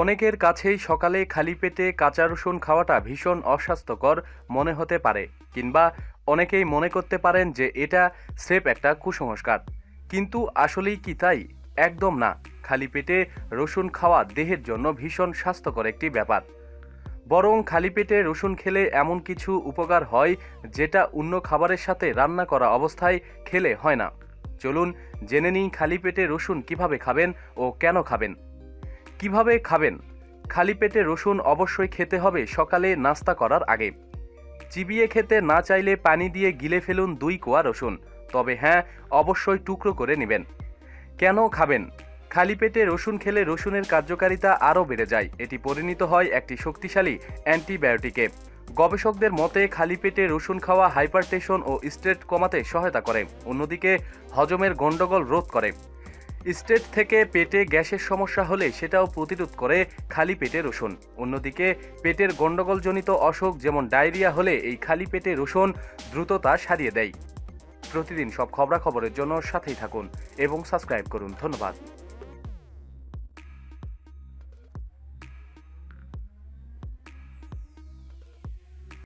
অনেকের কাছেই সকালে খালি পেটে কাঁচা রসুন খাওয়াটা ভীষণ অস্বাস্থ্যকর মনে হতে পারে, কিংবা অনেকেই মনে করতে পারেন যে এটা স্রেফ একটা কুসংস্কার। কিন্তু আসলেই কি তাই? একদম না। খালি পেটে রসুন খাওয়া দেহের জন্য ভীষণ স্বাস্থ্যকর একটি ব্যাপার। বরং খালি পেটে রসুন খেলে এমন কিছু উপকার হয় যেটা অন্য খাবারের সাথে রান্না করা অবস্থায় খেলে হয় না। চলুন জেনে নিই খালি পেটে রসুন কীভাবে খাবেন ও কেন খাবেন। কীভাবে খাবেন? খালি পেটে রসুন অবশ্যই খেতে হবে, সকালে নাস্তা করার আগে। চিবিয়ে খেতে না চাইলে পানি দিয়ে গিলে ফেলুন দুই কোয়া রসুন, তবে হ্যাঁ অবশ্যই টুকরো করে নেবেন। কেন খাবেন? খালি পেটে রসুন খেলে রসুনের কার্যকারিতা আরও বেড়ে যায়। এটি পরিণত হয় একটি শক্তিশালী অ্যান্টিবায়োটিকে। গবেষকদের মতে, খালি পেটে রসুন খাওয়া হাইপারটেনশন ও স্ট্রেট কমাতে সহায়তা করে। অন্যদিকে, হজমের গণ্ডগোল রোধ করে। স্টেট থেকে পেটে গ্যাসের সমস্যা হলে সেটাও প্রতিরোধ করে খালি পেটে রসুন। অন্যদিকে, পেটের গণ্ডগোলজনিত অসুখ যেমন ডায়রিয়া হলে এই খালি পেটে রসুন দ্রুততা সারিয়ে দেয়। প্রতিদিন সব খবরাখবরের জন্য সাথেই থাকুন এবং সাবস্ক্রাইব করুন। ধন্যবাদ।